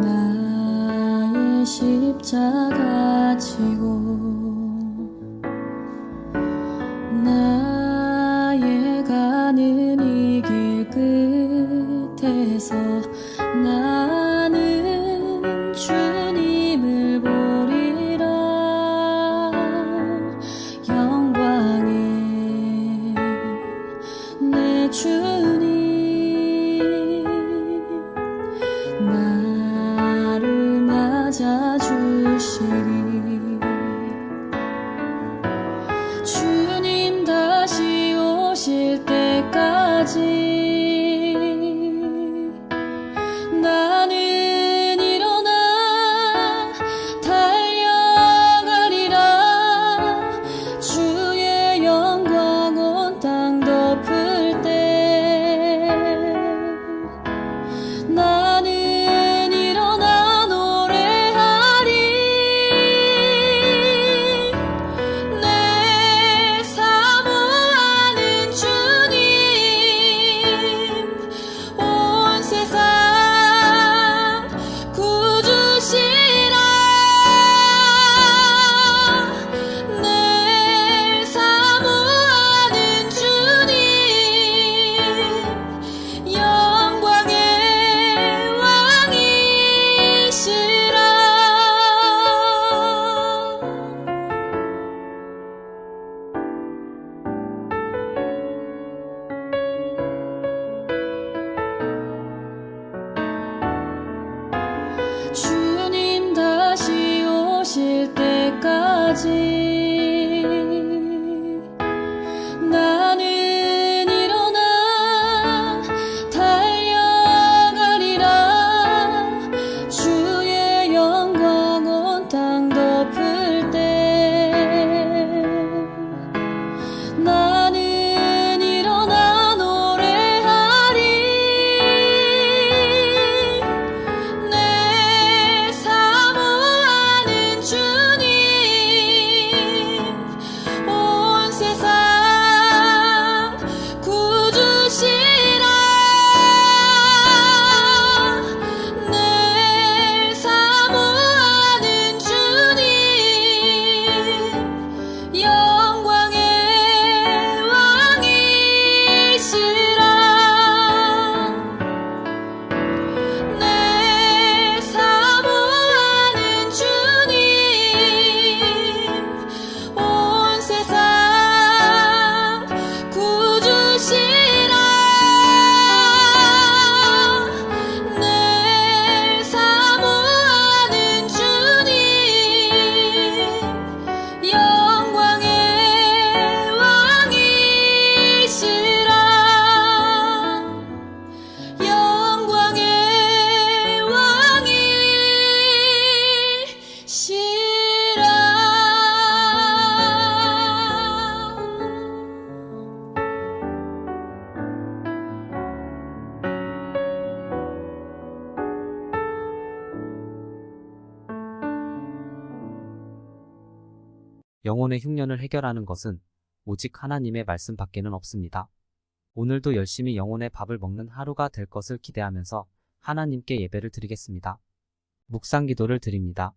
나의 십자가 지고 주님 다시 오실 때까지 영혼의 흉년을 해결하는 것은 오직 하나님의 말씀 밖에는 없습니다. 오늘도 열심히 영혼의 밥을 먹는 하루가 될 것을 기대하면서 하나님께 예배를 드리겠습니다. 묵상 기도를 드립니다.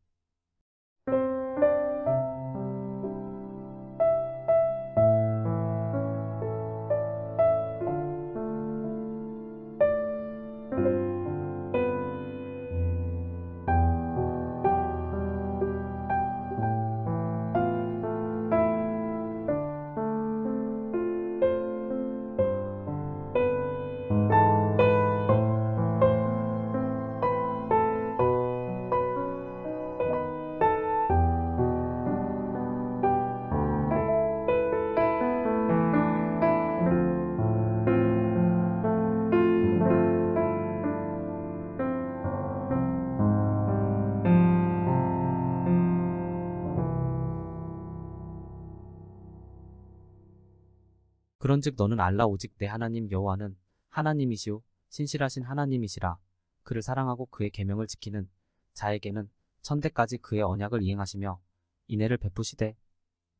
그런즉 너는 알라 오직 내 하나님 여호와는 하나님이시오. 신실하신 하나님이시라. 그를 사랑하고 그의 계명을 지키는 자에게는 천대까지 그의 언약을 이행하시며 인애를 베푸시되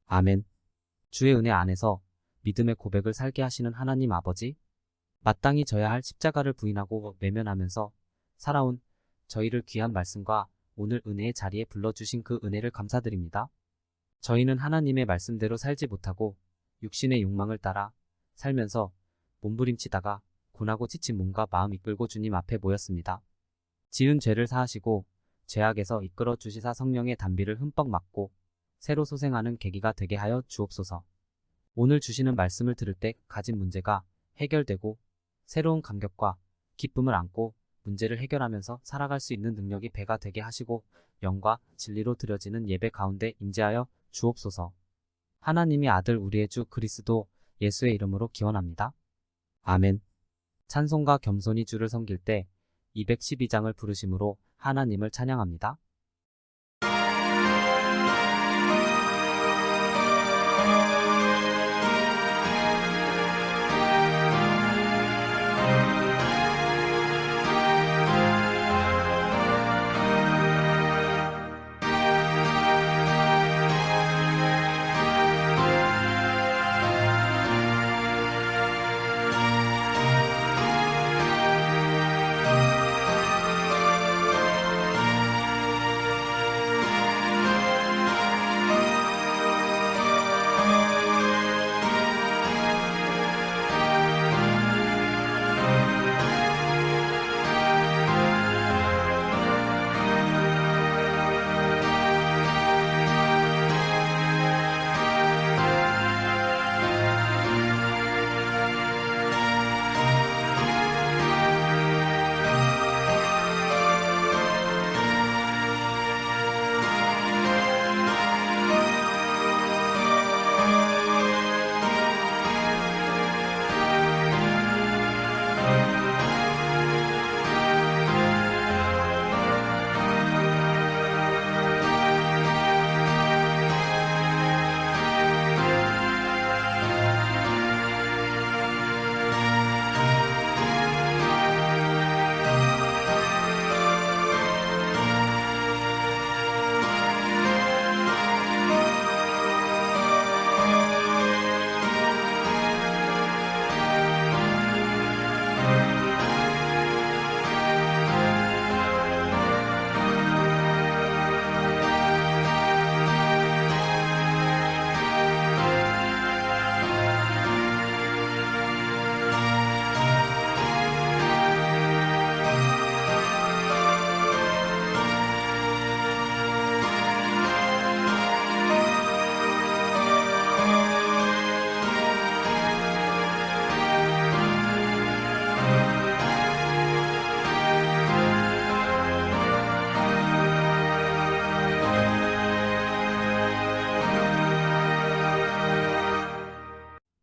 아멘. 주의 은혜 안에서 믿음의 고백을 살게 하시는 하나님 아버지 마땅히 져야 할 십자가를 부인하고 외면하면서 살아온 저희를 귀한 말씀과 오늘 은혜의 자리에 불러주신 그 은혜를 감사드립니다. 저희는 하나님의 말씀대로 살지 못하고 육신의 욕망을 따라 살면서 몸부림치다가 고나고 지친 몸과 마음 이끌고 주님 앞에 모였습니다. 지은 죄를 사하시고 죄악에서 이끌어 주시사 성령의 단비를 흠뻑 맞고 새로 소생하는 계기가 되게 하여 주옵소서. 오늘 주시는 말씀을 들을 때 가진 문제가 해결되고 새로운 감격과 기쁨을 안고 문제를 해결하면서 살아갈 수 있는 능력이 배가 되게 하시고 영과 진리로 드려지는 예배 가운데 임재하여 주옵소서. 하나님의 아들 우리의 주 그리스도 예수의 이름으로 기원합니다. 아멘. 찬송가 겸손히 주를 섬길 때 212장을 부르심으로 하나님을 찬양합니다.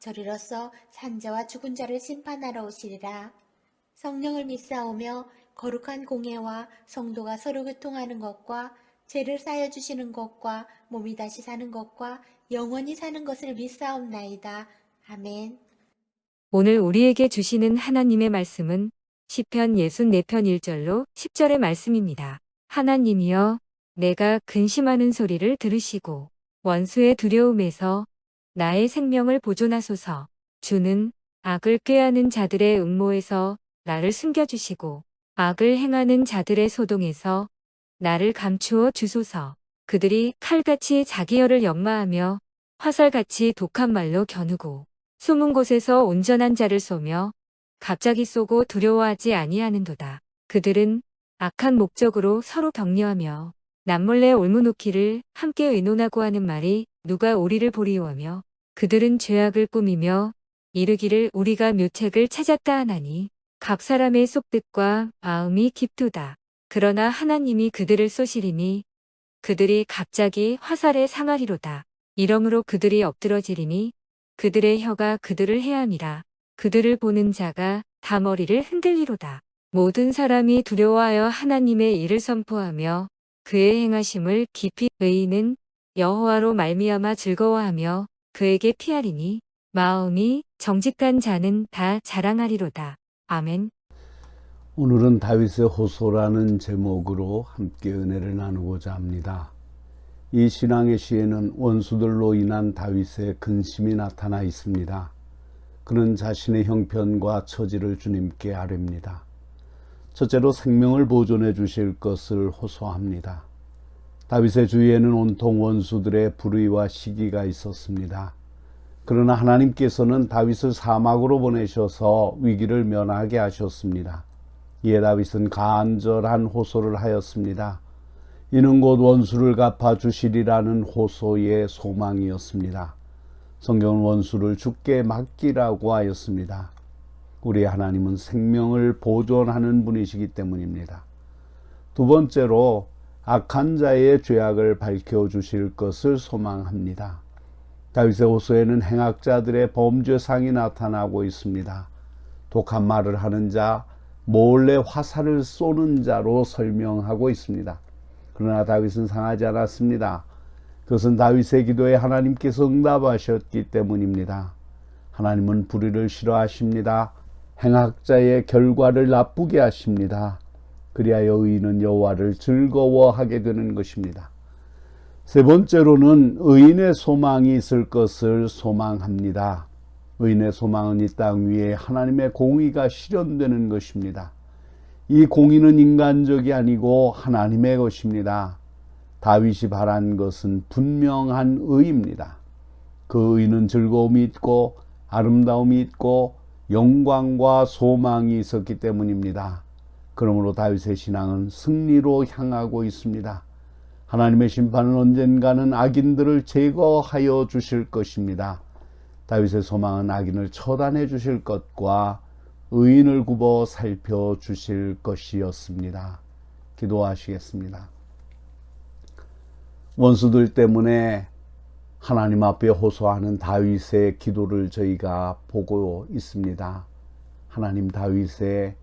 저리로서 산자와 죽은 자를 심판하러 오시리라. 성령을 믿사오며 거룩한 공예와 성도가 서로 교통하는 것과 죄를 쌓여 주시는 것과 몸이 다시 사는 것과 영원히 사는 것을 믿사옵나이다. 아멘. 오늘 우리에게 주시는 하나님의 말씀은 시편 64편 1절로 10절의 말씀입니다. 하나님이여 내가 근심하는 소리를 들으시고 원수의 두려움에서 나의 생명을 보존하소서. 주는 악을 꾀하는 자들의 음모에서 나를 숨겨주시고 악을 행하는 자들의 소동에서 나를 감추어 주소서. 그들이 칼같이 자기 혀를 연마하며 화살같이 독한 말로 겨누고 숨은 곳에서 온전한 자를 쏘며 갑자기 쏘고 두려워하지 아니하는도다. 그들은 악한 목적으로 서로 격려하며 남몰래 올무놓기를 함께 의논하고 하는 말이 누가 우리를 보리오하며 그들은 죄악을 꾸미며 이르기를 우리가 묘책을 찾았다 하나니 각 사람의 속뜻과 마음이 깊도다. 그러나 하나님이 그들을 쏘시리니 그들이 갑자기 화살에 상하리로다. 이러므로 그들이 엎드러지리니 그들의 혀가 그들을 해함이라. 그들을 보는 자가 다 머리를 흔들리로다. 모든 사람이 두려워하여 하나님의 일을 선포하며 그의 행하심을 깊이 의인은 여호와로 말미암아 즐거워하며 그에게 피하리니 마음이 정직한 자는 다 자랑하리로다. 아멘. 오늘은 다윗의 호소라는 제목으로 함께 은혜를 나누고자 합니다. 이 신앙의 시에는 원수들로 인한 다윗의 근심이 나타나 있습니다. 그는 자신의 형편과 처지를 주님께 아뢰입니다. 첫째로 생명을 보존해 주실 것을 호소합니다. 다윗의 주위에는 온통 원수들의 불의와 시기가 있었습니다. 그러나 하나님께서는 다윗을 사막으로 보내셔서 위기를 면하게 하셨습니다. 이에 다윗은 간절한 호소를 하였습니다. 이는 곧 원수를 갚아 주시리라는 호소의 소망이었습니다. 성경은 원수를 죽게 맡기라고 하였습니다. 우리 하나님은 생명을 보존하는 분이시기 때문입니다. 두 번째로 악한 자의 죄악을 밝혀 주실 것을 소망합니다. 다윗의 호소에는 행악자들의 범죄상이 나타나고 있습니다. 독한 말을 하는 자, 몰래 화살을 쏘는 자로 설명하고 있습니다. 그러나 다윗은 상하지 않았습니다. 그것은 다윗의 기도에 하나님께서 응답하셨기 때문입니다. 하나님은 불의를 싫어하십니다. 행악자의 결과를 나쁘게 하십니다. 그리하여 의인은 여호와를 즐거워하게 되는 것입니다. 세 번째로는 의인의 소망이 있을 것을 소망합니다. 의인의 소망은 이 땅 위에 하나님의 공의가 실현되는 것입니다. 이 공의는 인간적이 아니고 하나님의 것입니다. 다윗이 바란 것은 분명한 의입니다. 그 의는 즐거움이 있고 아름다움이 있고 영광과 소망이 있었기 때문입니다. 그러므로 다윗의 신앙은 승리로 향하고 있습니다. 하나님의 심판은 언젠가는 악인들을 제거하여 주실 것입니다. 다윗의 소망은 악인을 처단해 주실 것과 의인을 굽어 살펴 주실 것이었습니다. 기도하시겠습니다. 원수들 때문에 하나님 앞에 호소하는 다윗의 기도를 저희가 보고 있습니다. 하나님 다윗의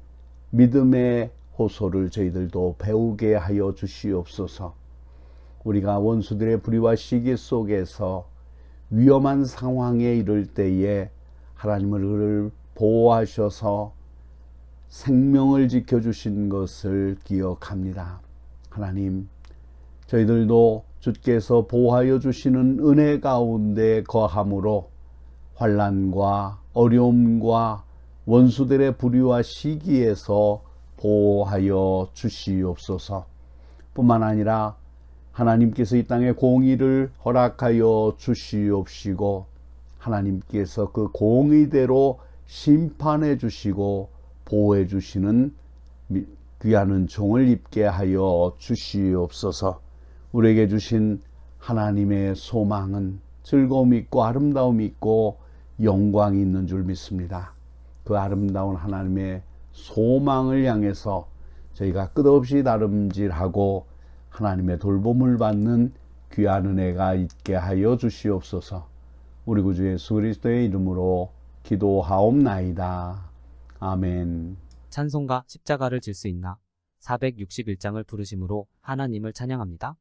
믿음의 호소를 저희들도 배우게 하여 주시옵소서. 우리가 원수들의 불의와 시기 속에서 위험한 상황에 이를 때에 하나님을 보호하셔서 생명을 지켜주신 것을 기억합니다. 하나님, 저희들도 주께서 보호하여 주시는 은혜 가운데 거함으로 환란과 어려움과 원수들의 불의와 시기에서 보호하여 주시옵소서. 뿐만 아니라 하나님께서 이 땅에 공의를 허락하여 주시옵시고 하나님께서 그 공의대로 심판해 주시고 보호해 주시는 귀하는 종을 입게 하여 주시옵소서. 우리에게 주신 하나님의 소망은 즐거움이 있고 아름다움이 있고 영광이 있는 줄 믿습니다. 그 아름다운 하나님의 소망을 향해서 저희가 끝없이 다름질하고 하나님의 돌봄을 받는 귀한 은혜가 있게 하여 주시옵소서. 우리 구주 예수 그리스도의 이름으로 기도하옵나이다. 아멘. 찬송가 십자가를 질 수 있나 461장을 부르심으로 하나님을 찬양합니다.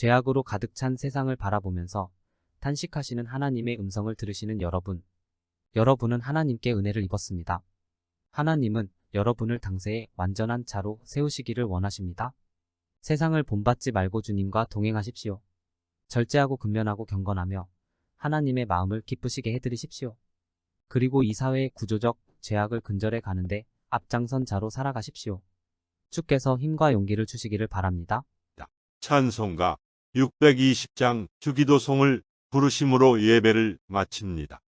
죄악으로 가득 찬 세상을 바라보면서 탄식하시는 하나님의 음성을 들으시는 여러분. 여러분은 하나님께 은혜를 입었습니다. 하나님은 여러분을 당세에 완전한 자로 세우시기를 원하십니다. 세상을 본받지 말고 주님과 동행하십시오. 절제하고 근면하고 경건하며 하나님의 마음을 기쁘시게 해드리십시오. 그리고 이 사회의 구조적 죄악을 근절해 가는데 앞장선 자로 살아가십시오. 주께서 힘과 용기를 주시기를 바랍니다. 찬송가 620장 주기도송을 부르심으로 예배를 마칩니다.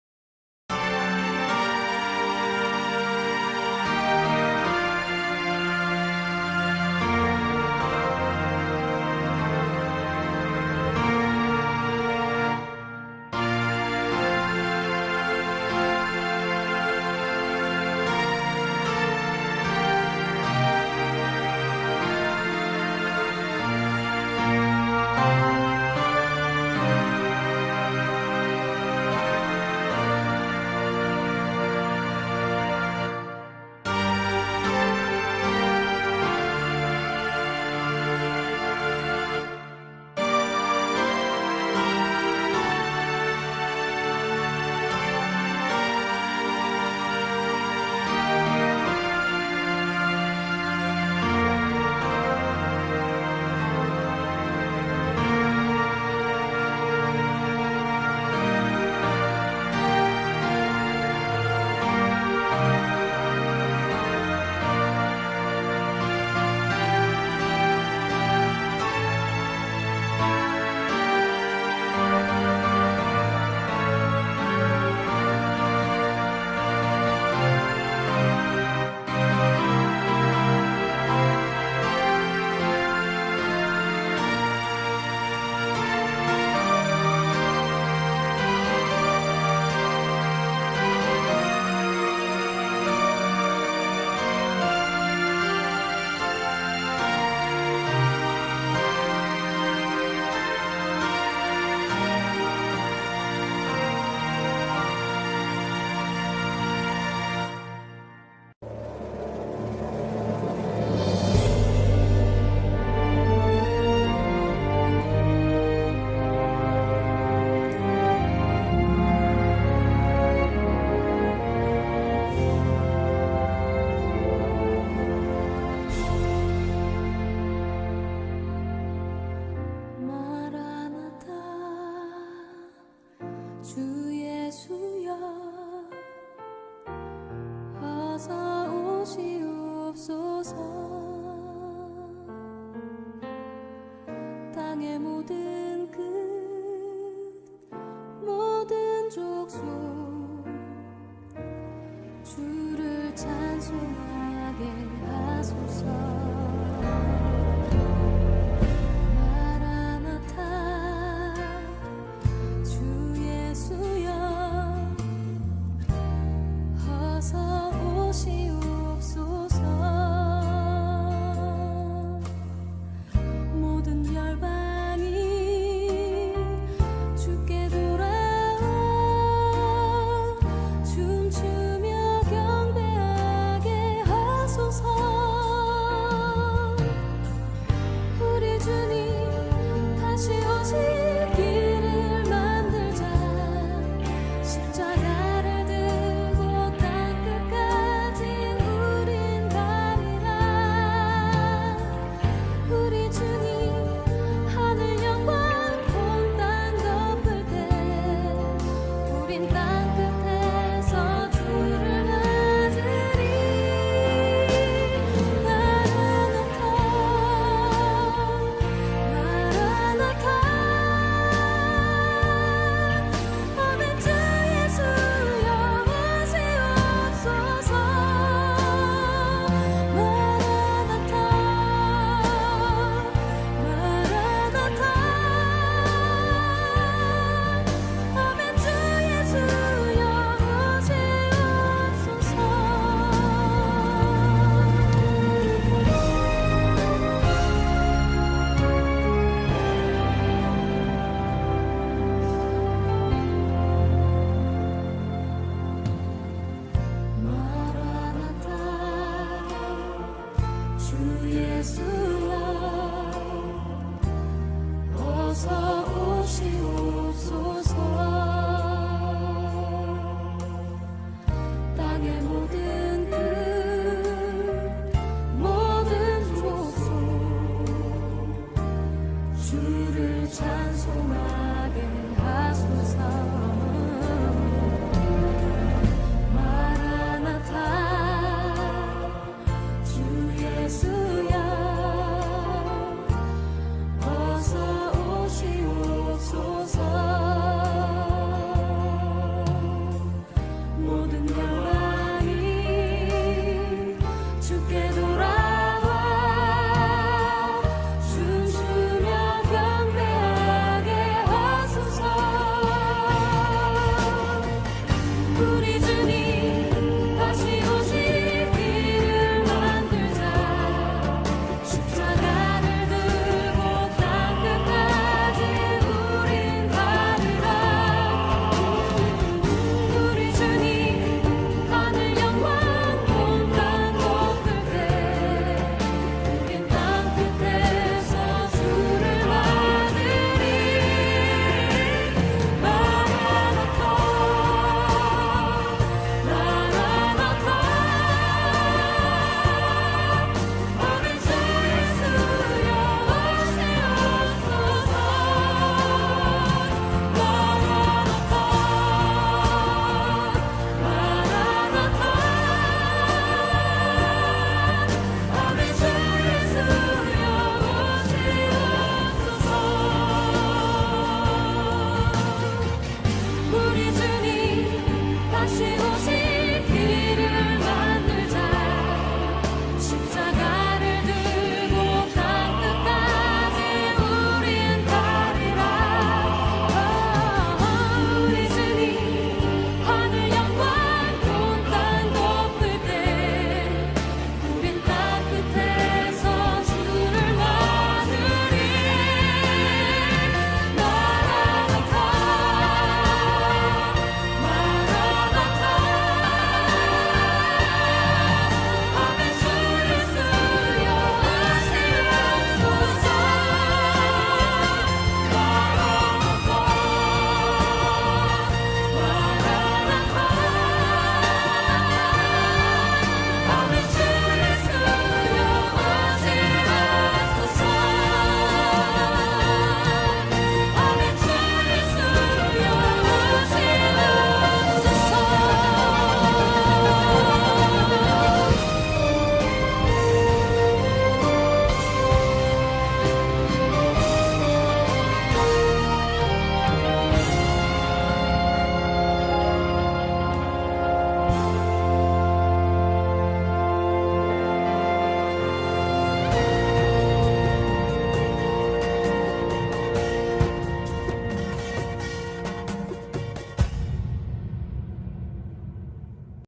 예수